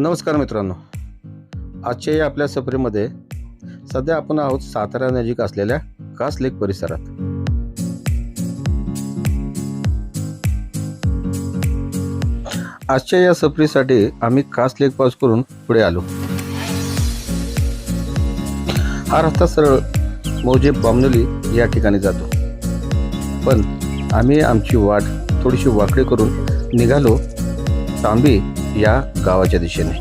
नमस्कार मित्रांनो. आजच्या या आपल्या सफरीमध्ये सध्या आपण आहोत सातारा नजीक असलेल्या कास लेक परिसरात. आजच्या या सफरीसाठी आम्ही कास लेक पास करून पुढे आलो. हा रस्ता सरळ मौजे बामनोली या ठिकाणी जातो. पण आम्ही आमची वाट थोडीशी वाकडी करून निघालो. तांबी या गावाच्या दिशेने.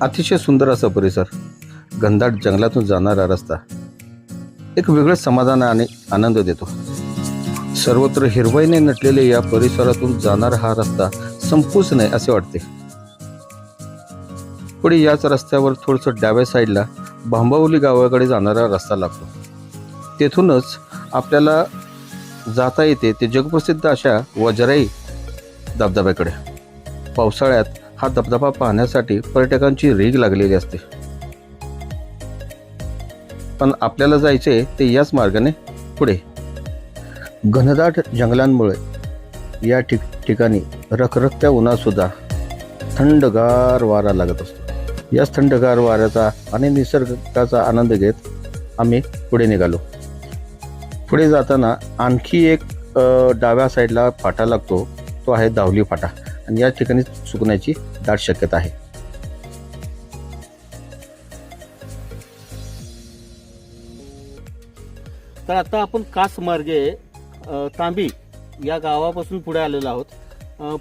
अतिशय सुंदर असा परिसर घनदाट जंगलातून जाणारा रस्ता एक वेगळं समाधान आणि आनंद देतो. सर्वत्र हिरवाईने नटलेले या परिसरातून जाणारा हा रस्ता संपूच नाही असे वाटते. पुढे याच रस्त्यावर थोडंसं डाव्या साईडला भांबावली गावाकडे जाणारा रस्ता लागतो. तेथूनच आपल्याला जाता येते ते जगप्रसिद्ध अशा वजराई धबधब्याकडे. पावसाळ्यात हा धबधबा पाहण्यासाठी पर्यटकांची रीग लागलेली असते. पण आपल्याला जायचे ते याच मार्गाने पुढे. घनदाट जंगलांमुळे या ठिक ठिकाणी रखरखत्या उन्हातसुद्धा थंडगार वारा लागत असतो. याच थंडगार वाऱ्याचा आणि निसर्गाचा आनंद घेत आम्ही पुढे निघालो. पुढे जाताना आणखी एक डाव्या साईडला फाटा लागतो. तो आहे दावली फाटा आणि या ठिकाणी चुकण्याची दाट शक्यता आहे. तर आता आपण कास मार्गे तांबी या गावापासून पुढे आलेलो आहोत.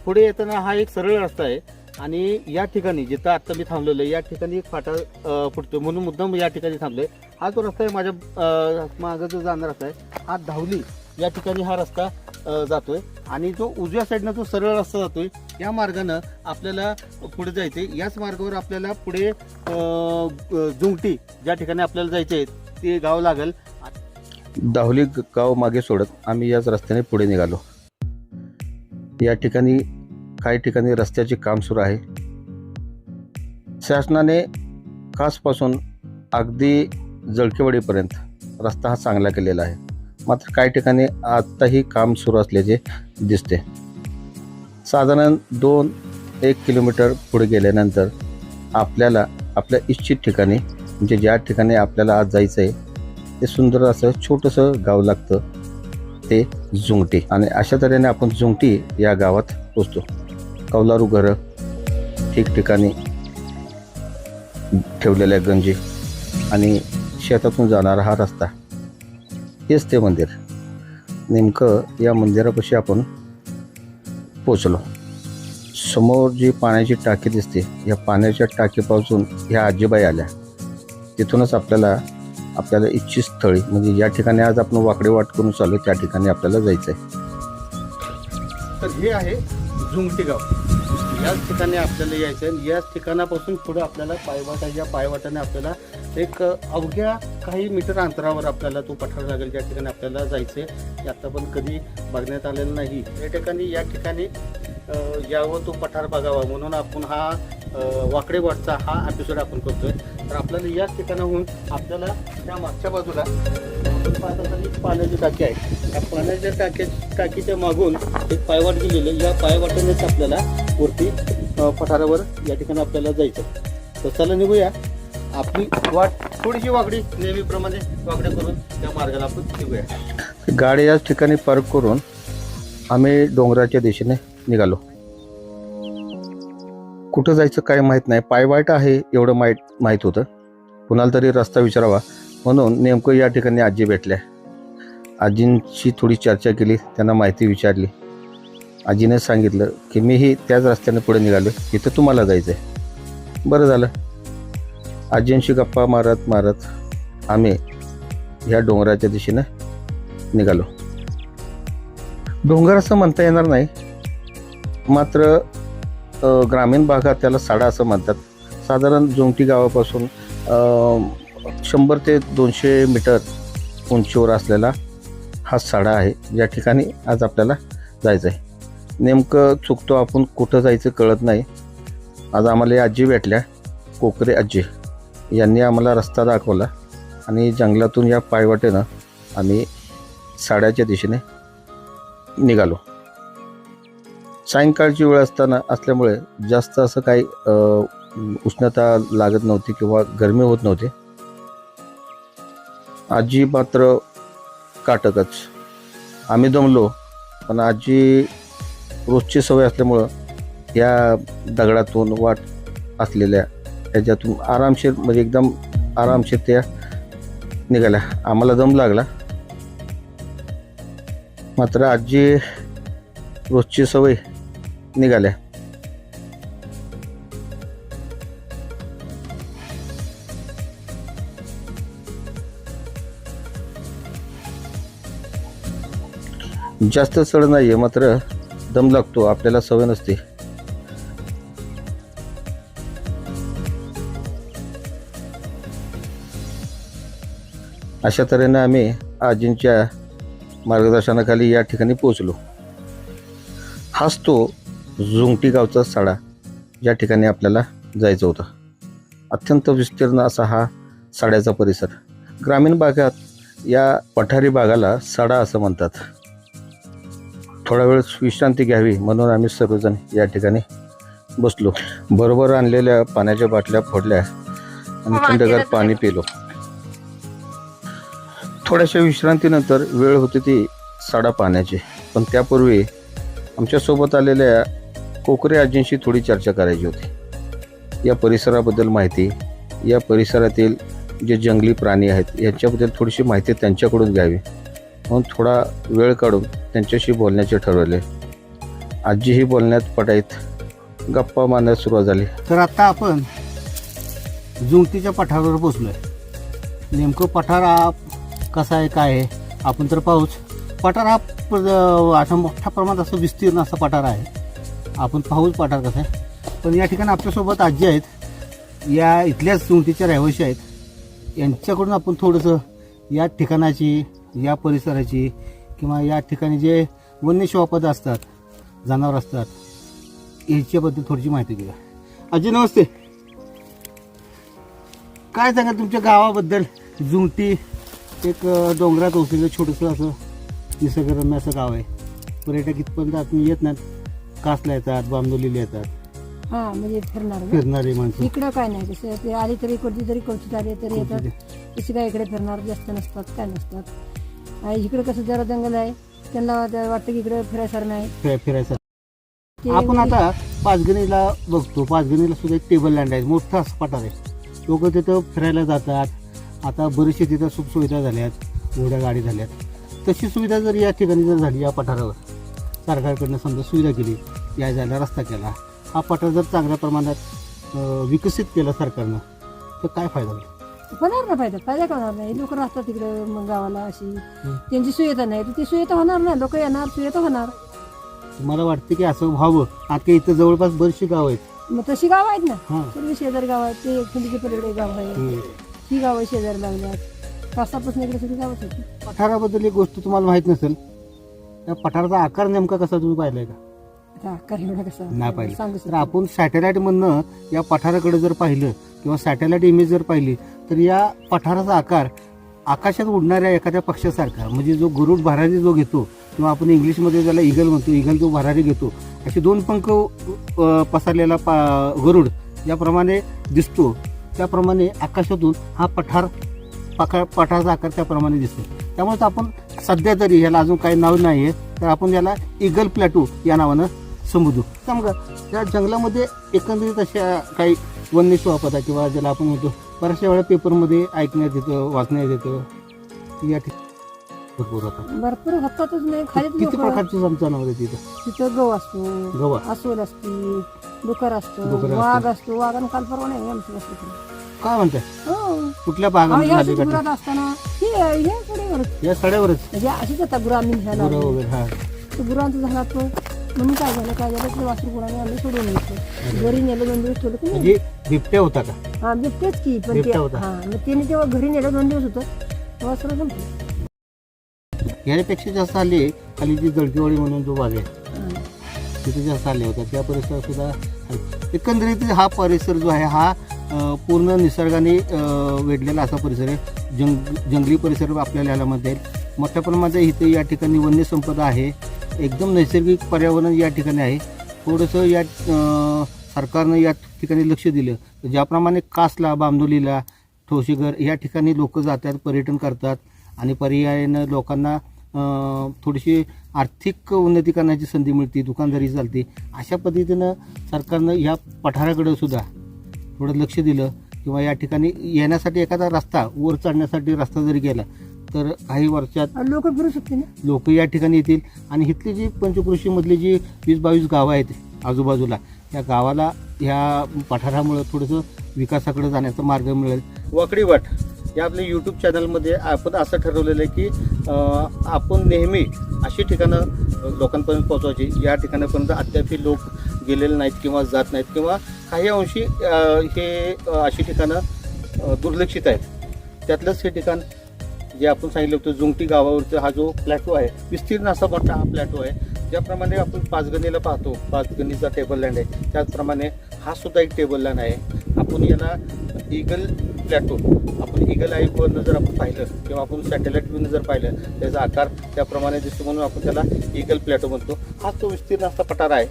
पुढे येताना हा एक सरळ रस्ता आहे. आणि या ठिकाणी जिथं आता मी थांबलेलो आहे या ठिकाणी एक फाटा फुटतो म्हणून मुद्दाम या ठिकाणी थांबलोय. हा जो रस्ता आहे माझ्या मागं जो जाणारा रस्ता आहे हा धावली या ठिकाणी हा रस्ता जातोय. आणि जो उजव्या साईडनं जो सरळ रस्ता जातोय या मार्गानं आपल्याला पुढे जायचंय. याच मार्गावर आपल्याला पुढे जुंगटी ज्या ठिकाणी आपल्याला जायचे ते गाव लागेल. दाहुली गाव मागे सोडत आम्ही याच रस्त्याने पुढे निघालो. या ठिकाणी काही ठिकाणी रस्त्याचे काम सुरू आहे. शासनाने खासपासून अगदी जळकेवाडीपर्यंत रस्ता हा चांगला केलेला आहे. मात्र काही ठिकाणी आत्ताही काम सुरू असल्याचे दिसते. साधारण दोन एक किलोमीटर पुढे गेल्यानंतर आपल्याला आपल्या इच्छित ठिकाणी म्हणजे ज्या ठिकाणी आपल्याला आज जायचं आहे ते सुंदर असं छोटंसं गाव लागतं ते जुंगटी आणि अशा तऱ्हेने आपण जुंगटी या गावात पोचतो. कौलारू घरं ठिकठिकाणी ठेवलेल्या गंजी. आणि शेतातून जाणारा हा रस्ता. हेच ते मंदिर. नेमकं या मंदिरापाशी आपण पोचलो समोर जी पाण्याची टाकी दिसते या पाण्याच्या टाकीपासून ह्या आजीबाई आल्या. तिथूनच आपल्याला आपल्याला इच्छित स्थळी म्हणजे या ठिकाणी आज आपण वाकडे वाट करून चालू त्या ठिकाणी आपल्याला जायचं आहे तर हे आहे झुंगटी गाव याच ठिकाणी आपल्याला यायचं आहे याच ठिकाणापासून पुढं आपल्याला पायवाटा या पायवाटाने आपल्याला एक अवघ्या काही मीटर अंतरावर आपल्याला तो पठार लागेल ज्या ठिकाणी आपल्याला जायचं आहे आता पण कधी बघण्यात आलेलं नाही. या ठिकाणी या ठिकाणी यावं तो पठार बघावा. म्हणून आपण हा वाकडे वाटचा हा एपिसोड आपण करतोय. तर आपल्याला याच ठिकाणाहून आपल्याला त्या मागच्या बाजूला पाण्याची टाकी आहे. त्या पाण्याच्या टाक्या टाकीच्या मागून एक पायवाट दिलेलं या पायवाटेनेच आपल्याला वरती पठारावर या ठिकाणी आपल्याला जायचं तर चला निघूया. आपली वाट थोडीशी वाकडी नेहमीप्रमाणे वाकड्या करून त्या मार्गाला आपण निघूया. गाडी याच ठिकाणी पार्क करून आम्ही डोंगराच्या दिशेने निघालो. कुठं जायचं काय माहीत नाही. पायवाट आहे एवढं माहीत माहीत होतं. कुणाला तरी रस्ता विचारावा. म्हणून नेमकं या ठिकाणी आजी भेटल्या. आजींची थोडी चर्चा केली त्यांना माहिती विचारली. आजीने सांगितलं की मीही त्याच रस्त्याने पुढे निघालो इथं तुम्हाला जायचं आहे बरं झालं. आजींशी गप्पा मारत मारत आम्ही ह्या डोंगराच्या दिशेनं निघालो. डोंगर असं म्हणता येणार नाही. मात्र ग्रामीण भागात त्याला साडा असं म्हणतात. साधारण जोंगटी गावापासून शंभर ते दोनशे मीटर उंचीवर असलेला हा साडा आहे. या ठिकाणी आज आपल्याला जायचं आहे नेमकं चुकतो आपण कुठं जायचं कळत नाही. आज आम्हाला या आजी भेटल्या कोकरे आजी. यांनी आम्हाला रस्ता दाखवला आणि जंगलातून या पायवाटेनं आम्ही साड्याच्या दिशेने निघालो. सायंकाळची वेळ असताना असल्यामुळे जास्त असं काही उष्णता लागत नव्हती किंवा गरमी होत नव्हती. आजी मात्र काटकच. आम्ही दमलो पण आजी रोजची सवय असल्यामुळं या दगडातून वाट असलेल्या ह्याच्यातून आरामशीर म्हणजे एकदम आरामशीर त्या निघाल्या. आम्हाला दम लागला. मात्र आजी रोजची सवय निघाल्या. जास्त चढ नाही आहे मात्र दम लागतो. आपल्याला सवय नसते. अशा तऱ्हेनं आम्ही आजींच्या मार्गदर्शनाखाली या ठिकाणी पोहोचलो. हाच तो झुंगटी गावचा साडा या ठिकाणी आपल्याला जायचं होतं. अत्यंत विस्तीर्ण असा हा साड्याचा परिसर. ग्रामीण भागात या पठारी भागाला साडा असं म्हणतात. थोडा वेळ विश्रांती घ्यावी म्हणून आम्ही सर्वजण या ठिकाणी बसलो. बरोबर आणलेल्या पाण्याच्या बाटल्या फोडल्या आणि थंडगार पाणी पिलो. थोड्याशा विश्रांतीनंतर वेळ होती ती साडा पाण्याची. पण त्यापूर्वी आमच्यासोबत आलेल्या कोकरे आजींशी थोडी चर्चा करायची होती. या परिसराबद्दल माहिती या परिसरातील जे जंगली प्राणी आहेत यांच्याबद्दल थोडीशी माहिती त्यांच्याकडून घ्यावी. म्हणून थोडा वेळ काढून त्यांच्याशी बोलण्याचे ठरवले. आजीही बोलण्यात पटाईत गप्पा मारण्यास सुरुवात झाली. तर आता आपण जुंगटीच्या पठारावर पोचलोय नेमकं पठार कसा आहे काय आहे आपण तर पाहूच. पठार हा अशा मोठ्या प्रमाणात असं विस्तीर्ण असा पठार आहे. आपण पाहूच पठार कसा आहे. पण या ठिकाणी आपल्यासोबत आजी आहेत. या इथल्याच जुंगटीच्या रहिवाशी आहेत. यांच्याकडून आपण थोडंसं या ठिकाणाची या परिसराची किंवा या ठिकाणी जे वन्य शिवापद असतात जनावर असतात याच्याबद्दल थोडीशी माहिती घेऊया. आजी नमस्ते. काय सांगा तुमच्या गावाबद्दल? जुंटी एक डोंगरात वसलेलं छोटंसं असं निसर्गरम्य असं गाव आहे. पर्यटक इथपर्यंत आतून येत नाहीत. कासला येतात बांबोलीला येतात. हा म्हणजे फिरणार ना. फिरणारे माणसं. इकडं काय नाही कसं ते आली तरी इकडची तरी इकडची आली तरी येतात. तशी काय इकडे फिरणार जास्त नसतात काय नसतात. आणि इकडे कसं जरा जंगल आहे त्यांना वाटतं की इकडे फिरायसारखं नाही. फिराय- फिरायचं ते आपण आता पाचगणीला बघतो पाचगणीला सुद्धा एक टेबल लँड आहे मोठा असं पठार आहे. लोक तिथं फिरायला जातात आता बरेचसे तिथं सुख सुविधा झाल्यात घोड्या गाडी झाल्यात. तशी सुविधा जर या ठिकाणी जर झाली या पठारावर सरकारकडनं समजा सुविधा केली या जायला रस्ता केला हा पठार जर चांगल्या प्रमाणात विकसित केला सरकारनं तर काय फायदा होईल? होणार ना फायदा? फायदा का होणार नाही? लोक राहतात तिकडे मग गावाला अशी. त्यांची सुविधा नाही तर ती सुविधा होणार नाही लोक येणार सुविधा होणार. मला वाटतं की असं व्हावं. आता इथं जवळपास बरीचशी गाव आहेत. मग तशी गाव आहेत ना? शेजारी गाव आहेत ते गाव आहे. ही गावं शेजारी लागल्यात. पाचसापासून इकडे सगळी गावच आहेत पठाराबद्दल एक गोष्ट तुम्हाला माहीत नसेल त्या पठाराचा आकार नेमका कसा तुम्ही पाहिलाय का? आता आकार एवढा कसा नाही पाहिलं. सांगू तर आपण सॅटेलाइट मधनं या पठाराकडे जर पाहिलं किंवा सॅटेलाइट इमेज जर पाहिली तर या पठाराचा आकार आकाशात उडणाऱ्या एखाद्या पक्षासारखा म्हणजे जो गरुड भरारी जो घेतो किंवा आपण इंग्लिशमध्ये ज्याला इगल म्हणतो इगल जो भरारी घेतो असे दोन पंख अ, पसरलेला पा गरुड याप्रमाणे दिसतो. त्याप्रमाणे आकाशातून हा पठार पखा पठाराचा आकार त्याप्रमाणे दिसतो. त्यामुळे तर आपण सध्या तरी ह्याला अजून काही नाव नाही आहे तर आपण याला इगल प्लॅटू या नावानं संबोधू. समजा त्या जंगलामध्ये एकंदरीत अशा काही वन्य शिवापदा किंवा ज्याला आपण म्हणतो बऱ्याचशा वेळा पेपरमध्ये ऐकण्यात येतं वाचण्यात येतं. या ठिकाणी भरपूर होतात भरपूर होतातच नाही खाली किती प्रकारची जनावर आहेत तिथं? तिथं गव असतो गवा अस्वल असते डुकर असतो डुकर असतं. वाघ असतो वाघानं काल परवा नाही आमचं असतं. काय म्हणताय? हो. कुठल्या भागामध्ये गुरात असताना हे हे पुढे या सड्यावरच? म्हणजे अशीच आता गुरं वगैरे हा. तो गुरांचा झाला तो म्हणून काय झालं काय झालं ते वासरू गुराने आम्ही सोडून घेतलं घरी नेलं दोन दिवस ठेवलं की नाही? म्हणजे बिबट्या होता का? हा बिबटेच की पण ते बिबट्या होता. हा मग त्याने तेव्हा घरी नेलं दोन दिवस होतं तेव्हा सगळं जमलं. याच्यापेक्षा जास्त आले खाली जी जळकीवाडी म्हणून जो भाग आहे. तिथे जास्त आले होता त्या परिसरात सुद्धा. एकंदरीत हा परिसर जो आहे हा पूर्ण निसर्गाने वेढलेला असा परिसर आहे. जंग जंगली परिसर आपल्याला याला मोठ्या प्रमाणात इथे या ठिकाणी वन्य संपदा आहे. एकदम नैसर्गिक पर्यावरण या ठिकाणी आहे. थोडंसं या सरकारनं या ठिकाणी लक्ष दिलं. तर ज्याप्रमाणे कासला बांदोलीला ठोशीघर या ठिकाणी लोक जातात पर्यटन करतात. आणि पर्यायानं लोकांना थोडीशी आर्थिक उन्नती करण्याची संधी मिळते दुकानदारी चालते. अशा पद्धतीनं सरकारनं या पठाराकडं सुद्धा थोडं लक्ष दिलं किंवा या ठिकाणी येण्यासाठी एखादा रस्ता वर चढण्यासाठी रस्ता जरी गेला तर काही वर्षात लोक फिरू शकते ना? लोक या ठिकाणी येतील. आणि इथली जी पंचकृषीमधली जी वीस बावीस गावं आहेत आजूबाजूला या गावाला ह्या पठारामुळं थोडंसं विकासाकडे जाण्याचा मार्ग मिळेल. वाकडी वाट. या आपल्या यूट्यूब चॅनलमध्ये आपण असं ठरवलेलं आहे की आपण नेहमी अशी ठिकाणं लोकांपर्यंत पोहोचवायची या ठिकाणापर्यंत अद्यापही लोक गेलेले नाहीत किंवा जात नाहीत किंवा काही अंशी हे अशी ठिकाणं दुर्लक्षित आहेत. त्यातलंच हे ठिकाण जे आपण सांगितलं होतं जुंगटी गावावरचा हा जो प्लॅटो आहे विस्तीर्ण असा मोठा हा प्लॅटो आहे. ज्याप्रमाणे आपण पाचगणीला पाहतो पाचगणीचा टेबल लँड आहे. त्याचप्रमाणे हा सुद्धा एक टेबल लँड आहे. आपण याला इगल प्लॅटो आपण इगल आईवरनं जर आपण पाहिलं किंवा आपण सॅटेलाईट व्ह्यूनं जर पाहिलं त्याचा आकार त्याप्रमाणे दिसतो म्हणून आपण त्याला इगल प्लॅटो म्हणतो. हा तो विस्तीर्ण असा पठार आहे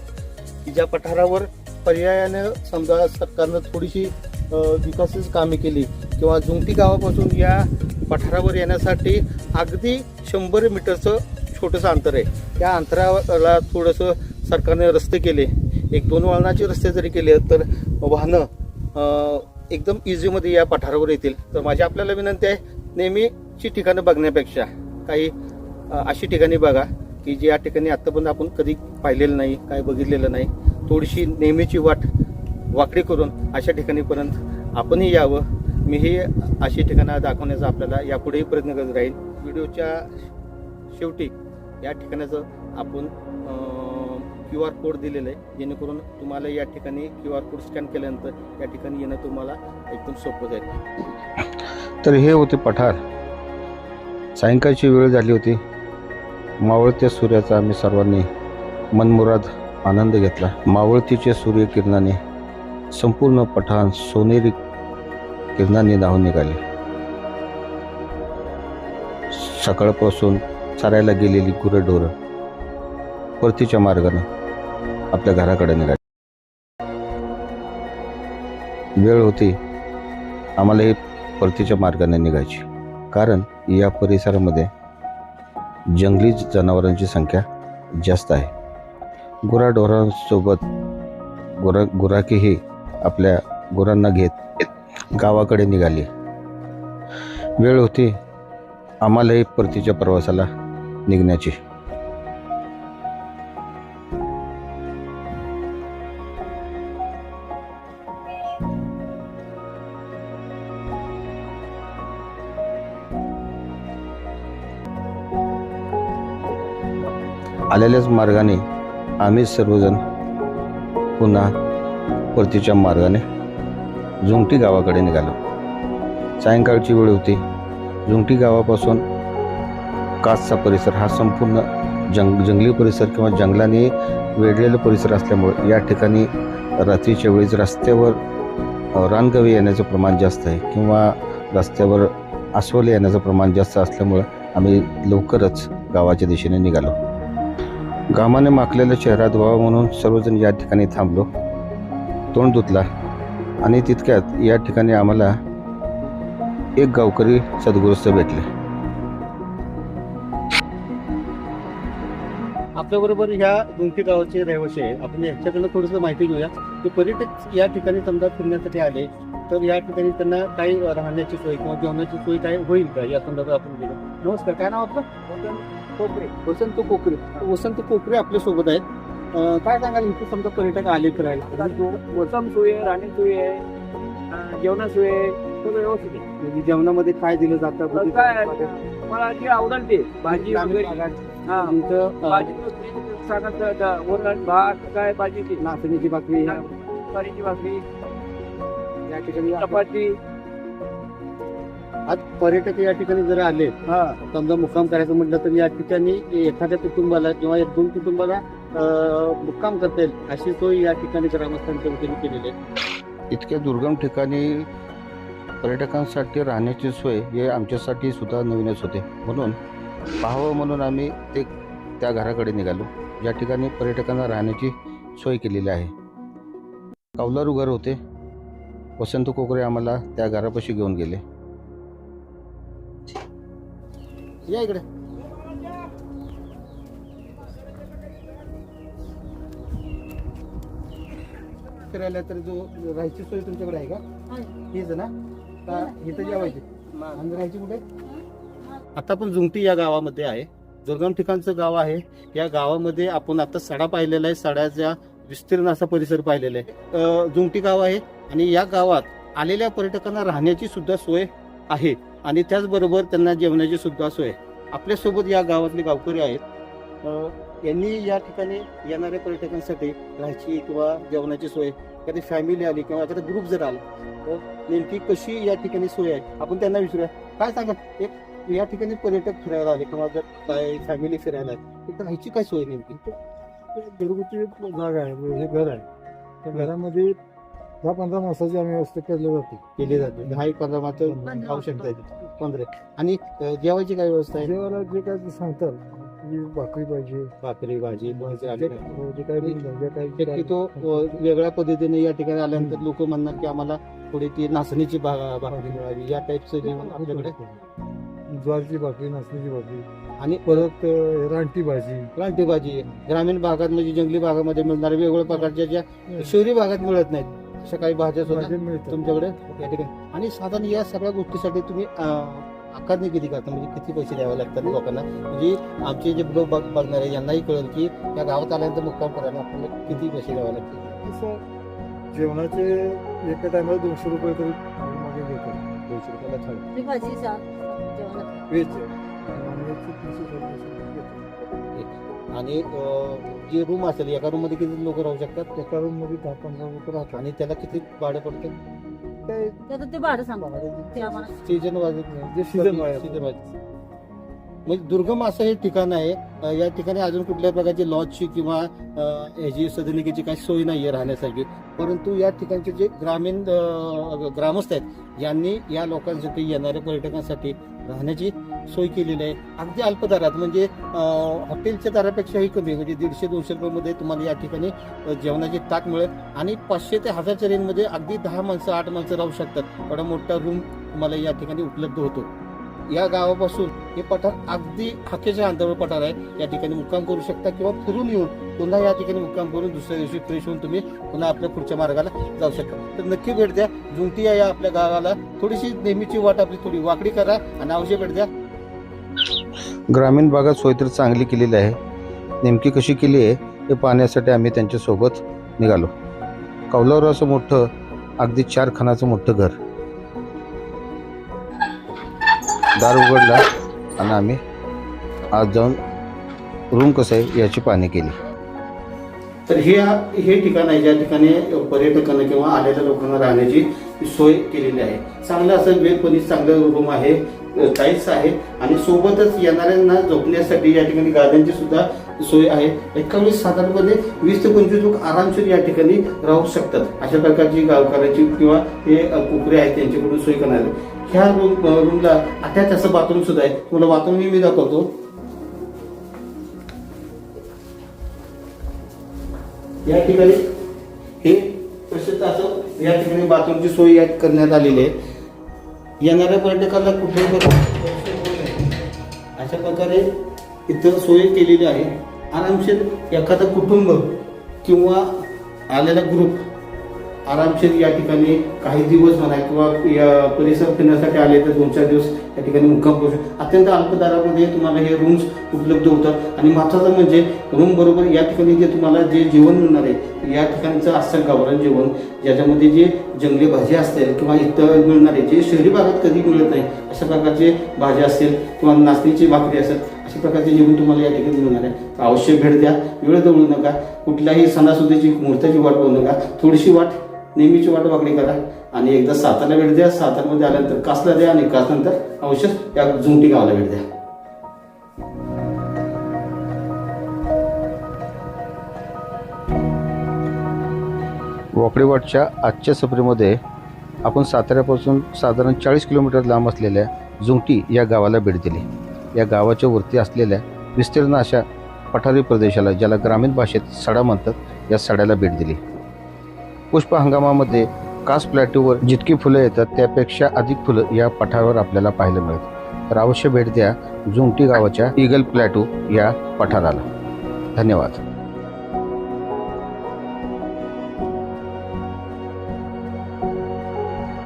की ज्या पठारावर पर्यायानं समजा सरकारनं थोडीशी विकासच कामे केली किंवा जुंगटी गावापासून या पठारावर येण्यासाठी अगदी शंभर मीटरचं छोटंसं अंतर आहे. त्या अंतराला थोडंसं सरकारने रस्ते केले. एक दोन वळणाचे रस्ते जरी केले तर वाहनं एकदम इझीमध्ये या पठारावर येतील. तर माझी आपल्याला विनंती आहे नेहमीची ठिकाणं बघण्यापेक्षा काही अशी ठिकाणी बघा की जी या ठिकाणी आत्तापर्यंत आपण कधी पाहिलेलं नाही काय बघितलेलं नाही. थोडीशी नेहमीची वाट वाकडी करून अशा ठिकाणीपर्यंत आपणही यावं. मीही अशी ठिकाणं दाखवण्याचा आपल्याला यापुढेही प्रयत्न करत राहील व्हिडिओच्या शेवटी या ठिकाणाचं आपण क्यू आर कोड दिलेलं आहे जेणेकरून तुम्हाला या ठिकाणी क्यू आर कोड स्कॅन केल्यानंतर या ठिकाणी येणं तुम्हाला एकदम सोपं जाईल. तर हे होते पठार. सायंकाळची वेळ झाली होती. मावळत्या सूर्याचा आम्ही सर्वांनी मनमुराद आनंद घेतला. मावळतीच्या सूर्यकिरणाने संपूर्ण पठार सोनेरी किरणांनी धावून निघाले. सकाळपासून चारायला गेलेली गुरंढोरं परतीच्या मार्गानं आपल्या घराकडे निघाली. वेळ होती आम्हालाही परतीच्या मार्गाने निघायची. कारण या परिसरामध्ये जंगली जनावरांची संख्या जास्त आहे. गुराढोरांसोबत गुरा गुराखीही आपल्या गुरांना घेत गावाकडे निघाली. वेळ होती आम्हालाही परतीच्या प्रवासाला निघण्याची. आलेल्याच मार्गाने आम्ही सर्वजण पुन्हा परतीच्या मार्गाने जुंगटी गावाकडे निघालो. सायंकाळची वेळ होती. जुंगटी गावापासून कासचा परिसर हा संपूर्ण जंग जंगली परिसर किंवा जंगलाने वेढलेला परिसर असल्यामुळे या ठिकाणी रात्रीच्या वेळेस रस्त्यावर अ, रानगवे येण्याचं प्रमाण जास्त आहे किंवा रस्त्यावर अस्वल येण्याचं प्रमाण जास्त असल्यामुळं आम्ही लवकरच गावाच्या दिशेने निघालो. घामाने माखलेल्या शहरात व्हावं म्हणून सर्वजण या ठिकाणी थांबलो. तोंड धुतला आणि तितक्यात या ठिकाणी आम्हाला एक गावकरी सद्गुरुस्त भेटले. आपल्याबरोबर ह्या दुमकी गावाचे रहिवासी आहे आपण यांच्याकडनं थोडंसं माहिती घेऊया. की पर्यटक या ठिकाणी समजा फिरण्यासाठी आले. तर या ठिकाणी त्यांना काही राहण्याची सोय किंवा जेवणाची सोय काय होईल का या संदर्भात आपण गेलो नमस्कार काय नाव आपलं? कोकरे. वसंत कोकरे. वसंत कोकरे आपल्यासोबत आहेत. अं, काय सांगाल इथे समजा पर्यटक आले फिरायला? वसम सोय आहे राहणी सोय आहे अं, जेवणा सोय आहे सगळं व्यवस्थित आहे. म्हणजे जेवणामध्ये काय दिलं जातं? तर काय मला जे आवडेल ते. भाजी वगैरे. हा. तुमचं अं, भाजी सांगा वरण भात काय भाजी ती. नाचणीची भाकरी ह्या ज्वारीची भाकरी. या ठिकाणी आपण- चपाती. आज पर्यटक या ठिकाणी जर आले हा. समजा मुक्काम करायचं म्हटलं तर या ठिकाणी एखाद्या कुटुंबाला किंवा एक दोन कुटुंबाला मुक्काम करता येईल अशी सोय या ठिकाणी ग्रामस्थांच्या वतीने केलेली आहे. इतक्या दुर्गम ठिकाणी पर्यटकांसाठी राहण्याची सोय हे आमच्यासाठी सुद्धा नवीनच होते. म्हणून पाहावं म्हणून आम्ही ते त्या घराकडे निघालो. ज्या ठिकाणी पर्यटकांना राहण्याची सोय केलेली आहे. कौलारू घर होते. वसंत कोकरे आम्हाला त्या घरापाशी घेऊन गेले. या इकडे. फिरायला तर जो राहायची सोय तुमच्याकडे आहे का? हीच ना? का इथं जेवायची. आणि राहायची कुठे? आता आपण जुंगटी या गावामध्ये आहे. दुर्गम ठिकाणचं गाव आहे. या गावामध्ये आपण आता सडा पाहिलेला आहे. सड्याचा विस्तीर्ण असा परिसर पाहिलेला आहे. जुंगटी गाव आहे. आणि या गावात आलेल्या पर्यटकांना राहण्याची सुद्धा सोय आहे. आणि त्याचबरोबर त्यांना जेवणाची सुद्धा सोय. आहे. आपल्यासोबत या गावातले गावकरी आहेत. यांनी या ठिकाणी येणाऱ्या पर्यटकांसाठी राहायची किंवा जेवणाची सोय एखादी फॅमिली आली किंवा एखादा ग्रुप जर आला तर नेमकी कशी या ठिकाणी सोय आहे? आपण त्यांना विचारूया. काय सांगा एक या ठिकाणी पर्यटक फिरायला आले किंवा जर काय फॅमिली फिरायला आली तर राहायची काय सोय नेमकी? घरगुती जागा आहे म्हणजे हे घर आहे. त्या घरामध्ये दहा पंधरा माणसाची आम्ही व्यवस्था केली जाते. केली जाते. दहा एक पंधरा मात्र आवश्यकता आहे पंधरा. आणि अं, जेवायची काय व्यवस्था आहे? जेवायला जे काय ते सांगतात. की भाकरी पाहिजे. भाकरी भाजी लोणचं काय. हो, जे काय बिल जे काय शक्यतो अं, वेगळ्या पद्धतीने या ठिकाणी आल्यानंतर लोक म्हणणार की आम्हाला थोडी ती नाचणीची भा- भाकरी मिळावी. या टाईपचं जेवण आपल्याकडे. ज्वारीची भाकरी नाचणीची भाकरी. आणि परत अं, रानटी भाजी. रानटी भाजी. ग्रामीण भागात म्हणजे जंगली भागामध्ये मिळणाऱ्या वेगवेगळ्या प्रकारच्या ज्या शहरी भागात मिळत नाहीत. अशा काही भाज्या सुद्धा मिळतात. तुमच्याकडे? या ठिकाणी आणि साधारण या सगळ्या गोष्टीसाठी तुम्ही आकारणी किती करता? म्हणजे किती पैसे द्यावे लागतात लोकांना? म्हणजे आमचे जे बघ बघणार आहे यांनाही कळेल की या गावात आल्यानंतर मुक्काम करायला आपल्याला किती पैसे द्यावे लागतील? जेवणाचे एका टायमाला दोनशे रुपये तरी दोनशे रुपयाला थाळी आणि जे रूम असेल एका रूममध्ये किती लोक राहू शकतात? एका रूममध्ये दहा पंधरा रुपये राहतात. आणि त्याला किती भाडं पडतं? त्याचं ते भाडं सांगा. ते आम्हाला सीजन म्हणजे दुर्गम असं हे ठिकाण आहे. या ठिकाणी अजून कुठल्या प्रकारची लॉजची किंवा अं, ह्याची सदनिकेची काही सोय नाही आहे राहण्यासाठी परंतु या ठिकाणचे जे ग्रामीण अं, ग्रामस्थ आहेत यांनी या लोकांसाठी येणाऱ्या पर्यटकांसाठी राहण्याची सोय केलेली आहे. अगदी अल्प दरात म्हणजे हॉटेलच्या दरापेक्षाही कमी म्हणजे दीडशे दोनशे रुपयामध्ये तुम्हाला या ठिकाणी जेवणाची ताक मिळेल. आणि पाचशे ते हजारच्या रेंजमध्ये अगदी दहा माणसं आठ माणसं राहू शकतात. एवढा मोठा रूम तुम्हाला या ठिकाणी उपलब्ध होतो. या गावापासून हे पठार अगदी हाकेच्या अंतरावर पठार आहे. या ठिकाणी मुक्काम करू शकता किंवा फिरून येऊन पुन्हा या ठिकाणी मुक्काम करून दुसऱ्या दिवशी फ्रेश होऊन तुम्ही पुन्हा आपल्या पुढच्या मार्गाला जाऊ शकता. तर नक्की भेट द्या. जुंटी या आपल्या गावाला. थोडीशी नेहमीची वाट आपली थोडी वाकडी करा आणि अवश्य भेट द्या. ग्रामीण भागात सोय तर चांगली केलेली आहे. नेमकी कशी केली आहे हे पाहण्यासाठी आम्ही त्यांच्यासोबत निघालो. कौलावर असं मोठं अगदी चार खानाचं मोठं घर. दार उघडला आणि आम्ही आज जाऊन रूम कसं आहे याची पाहणी केली. तर हे हे ठिकाण आहे ज्या ठिकाणी पर्यटकांना किंवा आलेल्या लोकांना राहण्याची सोय केलेली आहे. चांगलं असं वेगपणी चांगलं रूम आहे. टाईल्स आहे. आणि सोबतच येणाऱ्यांना झोपण्यासाठी या ठिकाणी गाद्यांची सुद्धा सोय आहे. एका वेळेस साधारणपणे वीस ते पंचवीस लोक आरामशीर या ठिकाणी राहू शकतात. अशा प्रकारची गावकऱ्याची किंवा हे अ, कोपरे आहेत त्यांच्याकडून सोय करणार. आहे. ह्या रूम रूमला अटॅच असं बाथरूम सुद्धा आहे. तुम्हाला बाथरूम मी दाखवतो. या ठिकाणी हे प्रसिद्ध असं या ठिकाणी बाथरूमची सोय या करण्यात आलेली आहे. येणाऱ्या पर्यटकाला कुठल्याही अशा प्रकारे इथं सोय केलेली आहे. आरामशीर एखादं कुटुंब किंवा आलेला ग्रुप आरामशीर या ठिकाणी काही दिवस म्हणा किंवा या परिसर फिरण्यासाठी आले तर दोन चार दिवस या ठिकाणी मुक्काम करू शकतो. अत्यंत अल्प दरामध्ये तुम्हाला हे रूम्स उपलब्ध होतात. आणि महत्त्वाचं म्हणजे रूम बरोबर या ठिकाणी जे तुम्हाला जे जेवण मिळणार आहे या ठिकाणचं असं गावरान जेवण ज्याच्यामध्ये जे जंगली भाजी असतील किंवा इतर मिळणारे जे शहरी भागात कधी मिळत नाही अशा प्रकारचे भाज्या असेल किंवा नाचणीची भाकरी असेल अशा प्रकारचे जेवण तुम्हाला या ठिकाणी मिळणार आहे. तर अवश्य भेट द्या. वेळ दवळू नका. कुठल्याही सणासुदीची मुहूर्ताची वाट पाहू नका. थोडीशी वाट नेहमीची वाट वाकडी करा. आणि एकदा सातारला भेट द्या. सातारमध्ये आल्यानंतर कासला द्या आणि कासनंतर अवश्य या जुमटी गावाला भेट द्या. वाकडीवाटच्या आजच्या सफरीमध्ये आपण साताऱ्यापासून साधारण चाळीस किलोमीटर लांब असलेल्या जुंगटी या गावाला भेट दिली. या गावाच्या वरती असलेल्या विस्तीर्ण अशा पठारी प्रदेशाला ज्याला ग्रामीण भाषेत सडा म्हणतात या सड्याला भेट दिली. पुष्प हंगामामध्ये कास प्लॅटूवर जितकी फुलं येतात त्यापेक्षा अधिक फुलं या पठारावर आपल्याला पाहायला मिळतात. तर अवश्य भेट द्या जुंगटी गावाच्या इगल प्लॅटू या पठाराला. धन्यवाद.